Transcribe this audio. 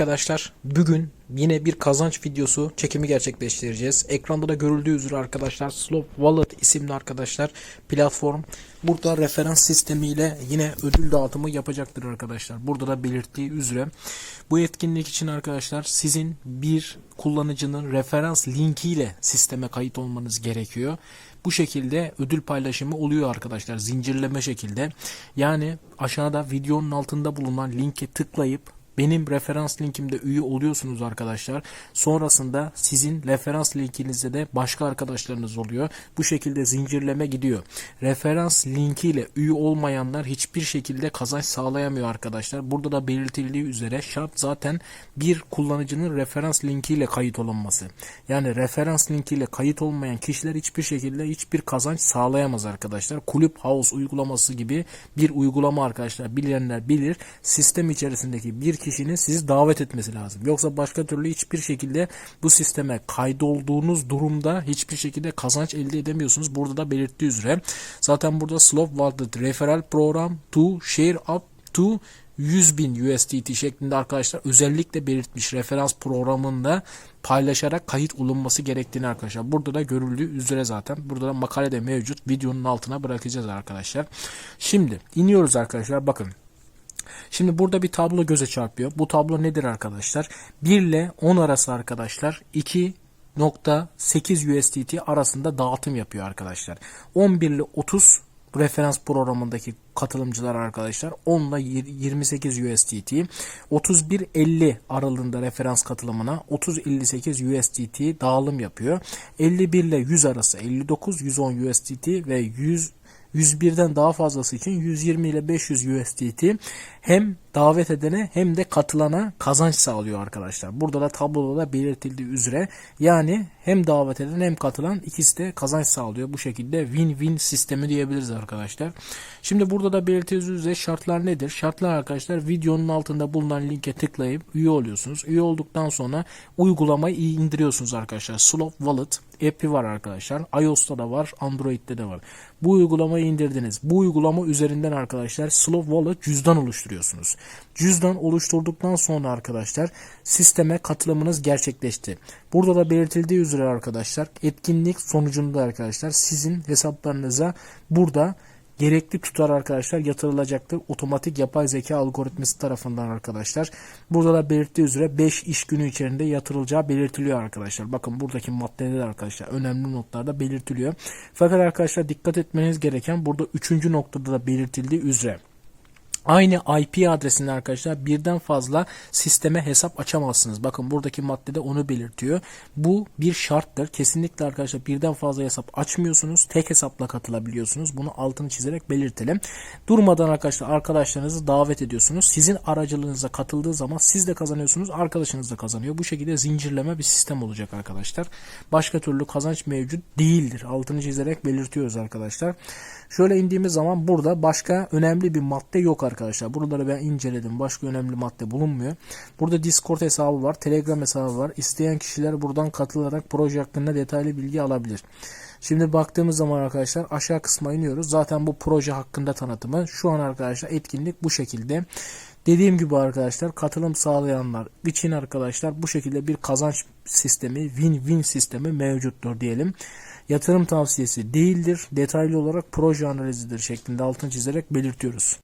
Arkadaşlar bugün yine bir kazanç videosu çekimi gerçekleştireceğiz. Ekranda da görüldüğü üzere arkadaşlar Slope Wallet isimli arkadaşlar platform burada referans sistemiyle yine ödül dağıtımı yapacaktır arkadaşlar. Burada da belirttiği üzere bu etkinlik için arkadaşlar sizin bir kullanıcının referans linkiyle sisteme kayıt olmanız gerekiyor. Bu şekilde ödül paylaşımı oluyor arkadaşlar zincirleme şekilde. Yani aşağıda videonun altında bulunan linke tıklayıp benim referans linkimde üye oluyorsunuz arkadaşlar. Sonrasında sizin referans linkinizde de başka arkadaşlarınız oluyor. Bu şekilde zincirleme gidiyor. Referans linkiyle üye olmayanlar hiçbir şekilde kazanç sağlayamıyor arkadaşlar. Burada da belirtildiği üzere şart zaten bir kullanıcının referans linkiyle kayıt olunması. Yani referans linkiyle kayıt olmayan kişiler hiçbir şekilde hiçbir kazanç sağlayamaz arkadaşlar. Kulüp House uygulaması gibi bir uygulama arkadaşlar bilenler bilir. Sistem içerisindeki bir kişinin sizi davet etmesi lazım. Yoksa başka türlü hiçbir şekilde bu sisteme kaydolduğunuz durumda hiçbir şekilde kazanç elde edemiyorsunuz. Burada da belirttiği üzere. Zaten burada Slope Wallet Referral Program to Share Up to 100 bin USDT şeklinde arkadaşlar özellikle belirtmiş referans programında paylaşarak kayıt olunması gerektiğini arkadaşlar. Burada da görüldüğü üzere zaten. Burada da makale de mevcut. Videonun altına bırakacağız arkadaşlar. Şimdi iniyoruz arkadaşlar. Bakın. Şimdi burada bir tablo göze çarpıyor. Bu tablo nedir arkadaşlar? 1 ile 10 arası arkadaşlar 2.8 USDT arasında dağıtım yapıyor arkadaşlar. 11 ile 30 referans programındaki katılımcılar arkadaşlar 10 ile 28 USDT 31-50 aralığında referans katılımına 30-58 USDT dağılım yapıyor. 51 ile 100 arası 59-110 USDT ve 100 101'den daha fazlası için 120 ile 500 USDT hem davet edene hem de katılana kazanç sağlıyor arkadaşlar. Burada da tabloda da belirtildiği üzere yani hem davet eden hem katılan ikisi de kazanç sağlıyor. Bu şekilde win-win sistemi diyebiliriz arkadaşlar. Şimdi burada da belirtildiği üzere şartlar nedir? Şartlar arkadaşlar videonun altında bulunan linke tıklayıp üye oluyorsunuz. Üye olduktan sonra uygulamayı indiriyorsunuz arkadaşlar. Slope Wallet app'i var arkadaşlar. iOS'ta da var, Android'de de var. Bu uygulamayı indirdiniz. Bu uygulama üzerinden arkadaşlar Slope Wallet cüzdan oluşturuyorsunuz. Cüzdan oluşturduktan sonra arkadaşlar sisteme katılımınız gerçekleşti. Burada da belirtildiği üzere arkadaşlar etkinlik sonucunda arkadaşlar sizin hesaplarınıza burada gerekli tutar arkadaşlar yatırılacaktır. Otomatik yapay zeka algoritması tarafından arkadaşlar. Burada da belirttiği üzere 5 iş günü içerisinde yatırılacağı belirtiliyor arkadaşlar. Bakın buradaki maddeler arkadaşlar önemli notlarda belirtiliyor. Fakat arkadaşlar dikkat etmeniz gereken burada 3. noktada da belirtildiği üzere. Aynı IP adresinde arkadaşlar birden fazla sisteme hesap açamazsınız. Bakın buradaki maddede onu belirtiyor. Bu bir şarttır. Kesinlikle arkadaşlar birden fazla hesap açmıyorsunuz. Tek hesapla katılabiliyorsunuz. Bunu altını çizerek belirtelim. Durmadan arkadaşlar arkadaşlarınızı davet ediyorsunuz. Sizin aracılığınıza katıldığı zaman siz de kazanıyorsunuz. Arkadaşınız da kazanıyor. Bu şekilde zincirleme bir sistem olacak arkadaşlar. Başka türlü kazanç mevcut değildir. Altını çizerek belirtiyoruz arkadaşlar. Şöyle indiğimiz zaman burada başka önemli bir madde yok arkadaşlar. Buraları ben inceledim. Başka önemli madde bulunmuyor. Burada Discord hesabı var. Telegram hesabı var. İsteyen kişiler buradan katılarak proje hakkında detaylı bilgi alabilir. Şimdi baktığımız zaman arkadaşlar aşağı kısma iniyoruz. Zaten bu proje hakkında tanıtımı. Şu an arkadaşlar etkinlik bu şekilde. Dediğim gibi arkadaşlar katılım sağlayanlar için arkadaşlar bu şekilde bir kazanç sistemi, win-win sistemi mevcuttur diyelim. Yatırım tavsiyesi değildir. Detaylı olarak proje analizidir şeklinde altını çizerek belirtiyoruz.